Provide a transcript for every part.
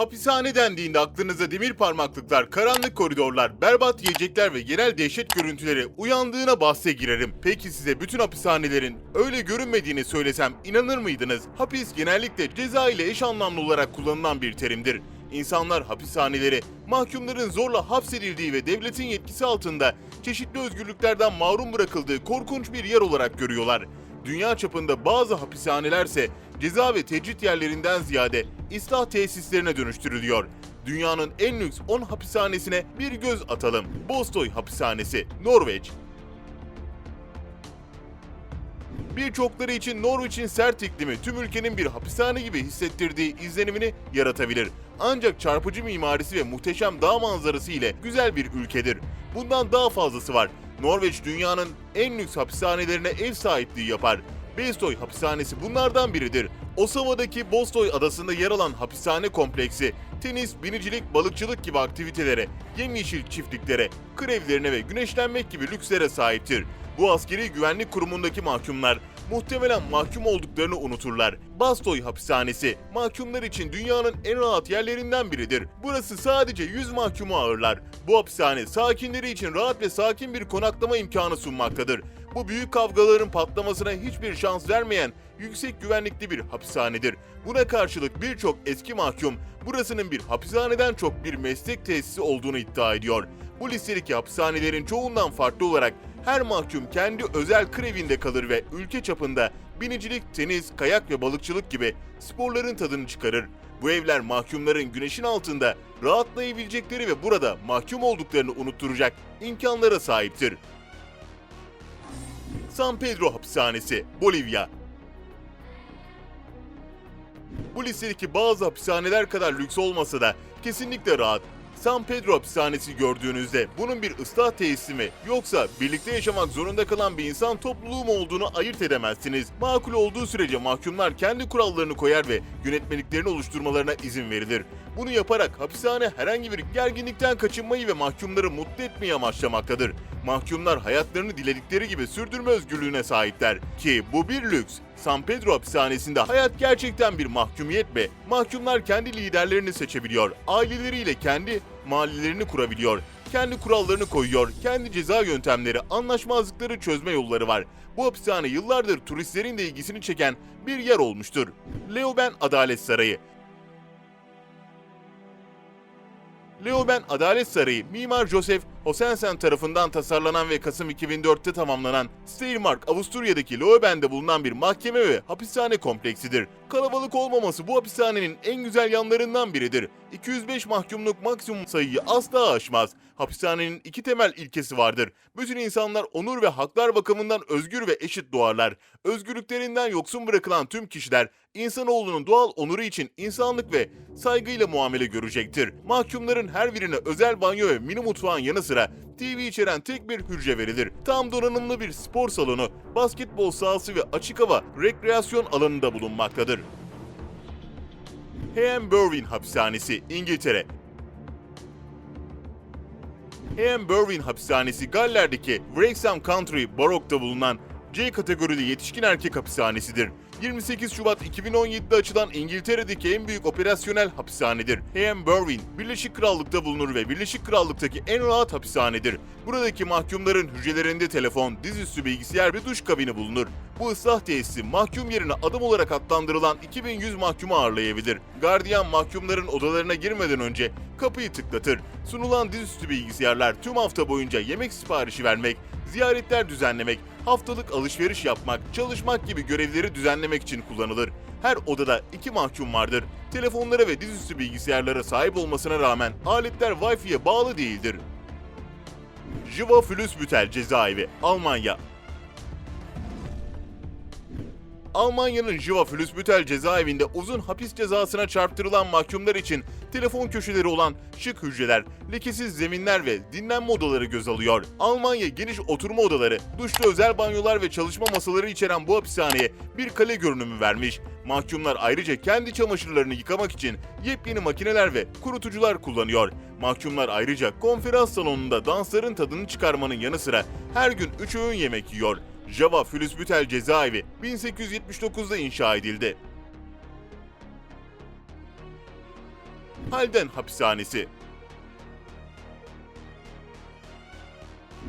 Hapishane dendiğinde aklınıza demir parmaklıklar, karanlık koridorlar, berbat yiyecekler ve genel dehşet görüntüleri uyandığına bahse girerim. Peki size bütün hapishanelerin öyle görünmediğini söylesem inanır mıydınız? Hapis genellikle ceza ile eş anlamlı olarak kullanılan bir terimdir. İnsanlar hapishaneleri, mahkumların zorla hapsedildiği ve devletin yetkisi altında çeşitli özgürlüklerden mahrum bırakıldığı korkunç bir yer olarak görüyorlar. Dünya çapında bazı hapishanelerse ceza ve tecrit yerlerinden ziyade ıslah tesislerine dönüştürülüyor. Dünyanın en lüks 10 hapishanesine bir göz atalım. Bostoy Hapishanesi, Norveç. Birçokları için Norveç'in sert iklimi tüm ülkenin bir hapishane gibi hissettirdiği izlenimini yaratabilir. Ancak çarpıcı mimarisi ve muhteşem dağ manzarası ile güzel bir ülkedir. Bundan daha fazlası var. Norveç dünyanın en lüks hapishanelerine ev sahipliği yapar. Bestoy hapishanesi bunlardan biridir. Osava'daki Bostoy adasında yer alan hapishane kompleksi, tenis, binicilik, balıkçılık gibi aktivitelere, yemyeşil çiftliklere, kır evlerine ve güneşlenmek gibi lükslere sahiptir. Bu askeri güvenlik kurumundaki mahkumlar muhtemelen mahkum olduklarını unuturlar. Bastoy hapishanesi mahkumlar için dünyanın en rahat yerlerinden biridir. Burası sadece 100 mahkumu ağırlar. Bu hapishane sakinleri için rahat ve sakin bir konaklama imkanı sunmaktadır. Bu büyük kavgaların patlamasına hiçbir şans vermeyen yüksek güvenlikli bir hapishanedir. Buna karşılık birçok eski mahkum burasının bir hapishaneden çok bir meslek tesisi olduğunu iddia ediyor. Bu listedeki hapishanelerin çoğundan farklı olarak her mahkum kendi özel kır evinde kalır ve ülke çapında binicilik, tenis, kayak ve balıkçılık gibi sporların tadını çıkarır. Bu evler mahkumların güneşin altında rahatlayabilecekleri ve burada mahkum olduklarını unutturacak imkanlara sahiptir. San Pedro Hapishanesi, Bolivya. Bu listedeki bazı hapishaneler kadar lüks olmasa da kesinlikle rahat. San Pedro hapishanesi gördüğünüzde bunun bir ıslah tesisi mi yoksa birlikte yaşamak zorunda kalan bir insan topluluğu mu olduğunu ayırt edemezsiniz. Makul olduğu sürece mahkumlar kendi kurallarını koyar ve yönetmeliklerini oluşturmalarına izin verilir. Bunu yaparak hapishane herhangi bir gerginlikten kaçınmayı ve mahkumları mutlu etmeyi amaçlamaktadır. Mahkumlar hayatlarını diledikleri gibi sürdürme özgürlüğüne sahipler ki bu bir lüks. San Pedro hapishanesinde hayat gerçekten bir mahkumiyet ve mahkumlar kendi liderlerini seçebiliyor, aileleriyle kendi mahallelerini kurabiliyor, kendi kurallarını koyuyor, kendi ceza yöntemleri, anlaşmazlıkları çözme yolları var. Bu hapishane yıllardır turistlerin de ilgisini çeken bir yer olmuştur. Leoben Adalet Sarayı Leoben Adalet Sarayı, Mimar Joseph Hosensen tarafından tasarlanan ve Kasım 2004'te tamamlanan Steiermark, Avusturya'daki Leoben'de bulunan bir mahkeme ve hapishane kompleksidir. Kalabalık olmaması bu hapishanenin en güzel yanlarından biridir. 205 mahkumluk maksimum sayıyı asla aşmaz. Hapishanenin iki temel ilkesi vardır. Bütün insanlar onur ve haklar bakımından özgür ve eşit doğarlar. Özgürlüklerinden yoksun bırakılan tüm kişiler insanoğlunun doğal onuru için insanlık ve saygıyla muamele görecektir. Mahkumların her birine özel banyo ve mini mutfağın yanı sıra TV içeren tek bir hücre verilir. Tam donanımlı bir spor salonu, basketbol sahası ve açık hava rekreasyon alanında bulunmaktadır. Heian Berwin Hapishanesi, İngiltere. Heian Berwin Hapishanesi Galler'deki Wrexham Country Borough'ta bulunan C kategorili yetişkin erkek hapishanesidir. 28 Şubat 2017'de açılan İngiltere'deki en büyük operasyonel hapishanedir. Heian Berwin, Birleşik Krallık'ta bulunur ve Birleşik Krallık'taki en rahat hapishanedir. Buradaki mahkumların hücrelerinde telefon, dizüstü bilgisayar ve duş kabini bulunur. Bu ıslah tesisi mahkum yerine adım olarak adlandırılan 2100 mahkumu ağırlayabilir. Gardiyan mahkumların odalarına girmeden önce kapıyı tıklatır. Sunulan dizüstü bilgisayarlar tüm hafta boyunca yemek siparişi vermek, ziyaretler düzenlemek, haftalık alışveriş yapmak, çalışmak gibi görevleri düzenlemek için kullanılır. Her odada iki mahkum vardır. Telefonlara ve dizüstü bilgisayarlara sahip olmasına rağmen aletler Wi-Fi'ye bağlı değildir. Jiva Flüsbütel cezaevi, Almanya. Almanya'nın Jiva Flüsbütel cezaevinde uzun hapis cezasına çarptırılan mahkumlar için telefon köşeleri olan şık hücreler, lekesiz zeminler ve dinlenme odaları göz alıyor. Almanya geniş oturma odaları, duşlu özel banyolar ve çalışma masaları içeren bu hapishaneye bir kale görünümü vermiş. Mahkumlar ayrıca kendi çamaşırlarını yıkamak için yepyeni makineler ve kurutucular kullanıyor. Mahkumlar ayrıca konferans salonunda dansların tadını çıkarmanın yanı sıra her gün 3 öğün yemek yiyor. Java Flüsbütel cezaevi 1879'da inşa edildi. Halden Hapishanesi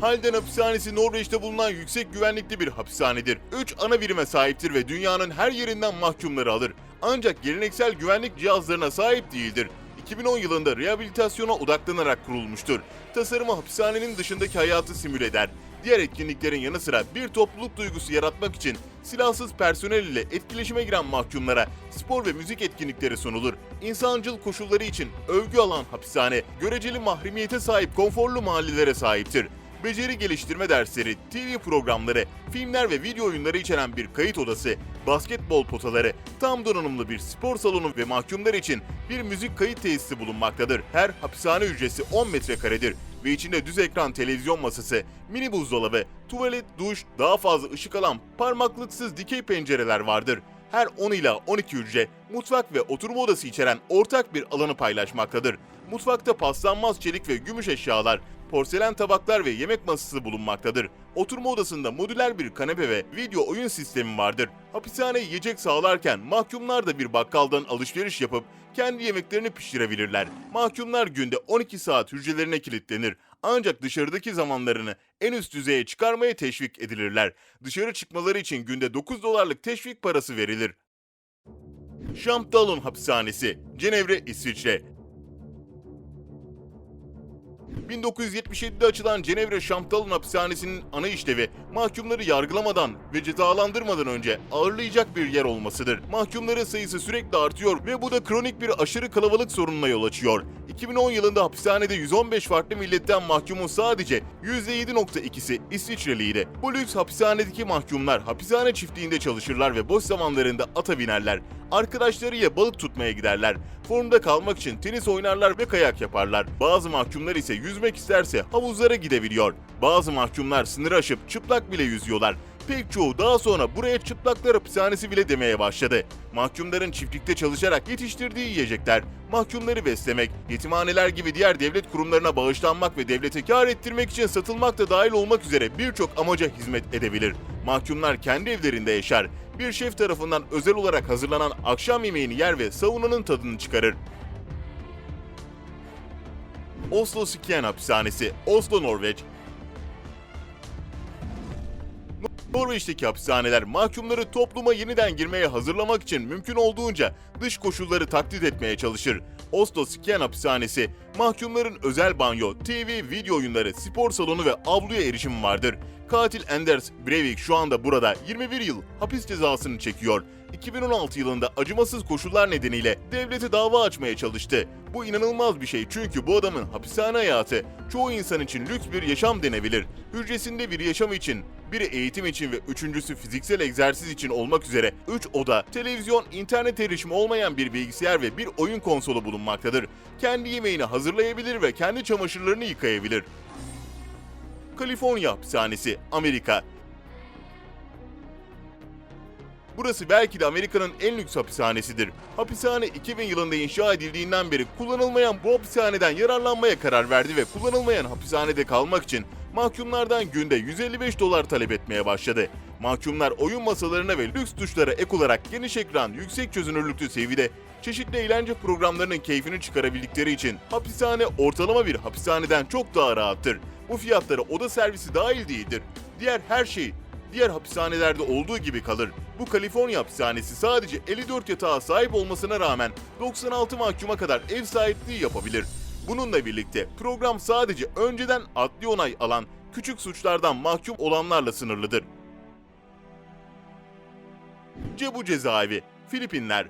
Halden Hapishanesi Norveç'te bulunan yüksek güvenlikli bir hapishanedir. 3 ana birime sahiptir ve dünyanın her yerinden mahkumları alır. Ancak geleneksel güvenlik cihazlarına sahip değildir. 2010 yılında rehabilitasyona odaklanarak kurulmuştur. Tasarımı hapishanenin dışındaki hayatı simüle eder. Diğer etkinliklerin yanı sıra bir topluluk duygusu yaratmak için silahsız personel ile etkileşime giren mahkumlara spor ve müzik etkinlikleri sunulur. İnsancıl koşulları için övgü alan hapishane, göreceli mahremiyete sahip konforlu mahallelere sahiptir beceri geliştirme dersleri, TV programları, filmler ve video oyunları içeren bir kayıt odası, basketbol potaları, tam donanımlı bir spor salonu ve mahkumlar için bir müzik kayıt tesisi bulunmaktadır. Her hapishane hücresi 10 metrekaredir ve içinde düz ekran televizyon masası, mini buzdolabı, tuvalet, duş, daha fazla ışık alan parmaklıksız dikey pencereler vardır. Her 10 ila 12 hücre mutfak ve oturma odası içeren ortak bir alanı paylaşmaktadır. Mutfakta paslanmaz çelik ve gümüş eşyalar, porselen tabaklar ve yemek masası bulunmaktadır. Oturma odasında modüler bir kanepe ve video oyun sistemi vardır. Hapishane yiyecek sağlarken mahkumlar da bir bakkaldan alışveriş yapıp kendi yemeklerini pişirebilirler. Mahkumlar günde 12 saat hücrelerine kilitlenir. Ancak dışarıdaki zamanlarını en üst düzeye çıkarmaya teşvik edilirler. Dışarı çıkmaları için günde 9 dolarlık teşvik parası verilir. Champdalon Hapishanesi, Cenevre, İsviçre. 1977'de açılan Cenevre Şamptalon Hapishanesi'nin ana işlevi mahkumları yargılamadan ve cezalandırmadan önce ağırlayacak bir yer olmasıdır. Mahkumların sayısı sürekli artıyor ve bu da kronik bir aşırı kalabalık sorununa yol açıyor. 2010 yılında hapishanede 115 farklı milletten mahkumun sadece %7.2'si İsviçreliydi. Bu lüks hapishanedeki mahkumlar hapishane çiftliğinde çalışırlar ve boş zamanlarında ata binerler. Arkadaşlarıyla balık tutmaya giderler. Formda kalmak için tenis oynarlar ve kayak yaparlar. Bazı mahkumlar ise yüzmek isterse havuzlara gidebiliyor. Bazı mahkumlar sınırı aşıp çıplak bile yüzüyorlar. Pek çoğu daha sonra buraya çıplaklar hapishanesi bile demeye başladı. Mahkumların çiftlikte çalışarak yetiştirdiği yiyecekler, mahkumları beslemek, yetimhaneler gibi diğer devlet kurumlarına bağışlanmak ve devlete kar ettirmek için satılmak da dahil olmak üzere birçok amaca hizmet edebilir. Mahkumlar kendi evlerinde yaşar, bir şef tarafından özel olarak hazırlanan akşam yemeğini yer ve saunanın tadını çıkarır. Oslo Skien Hapishanesi, Oslo, Norveç, Norveç'teki hapishaneler mahkumları topluma yeniden girmeye hazırlamak için mümkün olduğunca dış koşulları taklit etmeye çalışır. Oslo Skien Hapishanesi, mahkumların özel banyo, TV, video oyunları, spor salonu ve avluya erişimi vardır. Katil Anders Breivik şu anda burada 21 yıl hapis cezasını çekiyor. 2016 yılında acımasız koşullar nedeniyle devlete dava açmaya çalıştı. Bu inanılmaz bir şey çünkü bu adamın hapishane hayatı çoğu insan için lüks bir yaşam denebilir. Hücresinde bir yaşam için, biri eğitim için ve üçüncüsü fiziksel egzersiz için olmak üzere 3 oda, televizyon, internet erişimi olmayan bir bilgisayar ve bir oyun konsolu bulunmaktadır. Kendi yemeğini hazırlayabilir ve kendi çamaşırlarını yıkayabilir. Kaliforniya Hapishanesi, Amerika. Burası belki de Amerika'nın en lüks hapishanesidir. Hapishane 2000 yılında inşa edildiğinden beri kullanılmayan bu hapishaneden yararlanmaya karar verdi ve kullanılmayan hapishanede kalmak için mahkumlardan günde 155 dolar talep etmeye başladı. Mahkumlar oyun masalarına ve lüks duşlara ek olarak geniş ekran, yüksek çözünürlüklü TV'de çeşitli eğlence programlarının keyfini çıkarabildikleri için hapishane ortalama bir hapishaneden çok daha rahattır. Bu fiyatlara oda servisi dahil değildir. Diğer her şey diğer hapishanelerde olduğu gibi kalır. Bu Kaliforniya hapishanesi sadece 54 yatağa sahip olmasına rağmen 96 mahkuma kadar ev sahipliği yapabilir. Bununla birlikte program sadece önceden adli onay alan küçük suçlardan mahkum olanlarla sınırlıdır. Cebu Cezaevi, Filipinler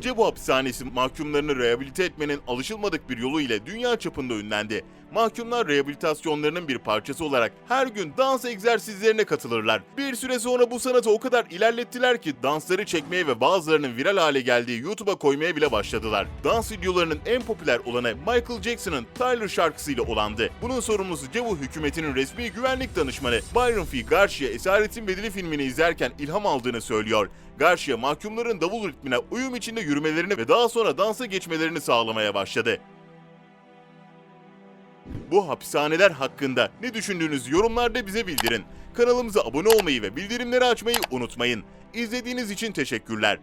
Cebu hapishanesi mahkumlarını rehabilite etmenin alışılmadık bir yolu ile dünya çapında ünlendi. Mahkumlar rehabilitasyonlarının bir parçası olarak her gün dans egzersizlerine katılırlar. Bir süre sonra bu sanatı o kadar ilerlettiler ki dansları çekmeye ve bazılarının viral hale geldiği YouTube'a koymaya bile başladılar. Dans videolarının en popüler olanı Michael Jackson'ın Tyler şarkısıyla olandı. Bunun sorumlusu Cebu hükümetinin resmi güvenlik danışmanı Byron F. Garcia Esaretin Bedeli filmini izlerken ilham aldığını söylüyor. Garcia mahkumların davul ritmine uyum içinde yürümelerini ve daha sonra dansa geçmelerini sağlamaya başladı. Bu hapishaneler hakkında ne düşündüğünüzü yorumlarda bize bildirin. Kanalımıza abone olmayı ve bildirimleri açmayı unutmayın. İzlediğiniz için teşekkürler.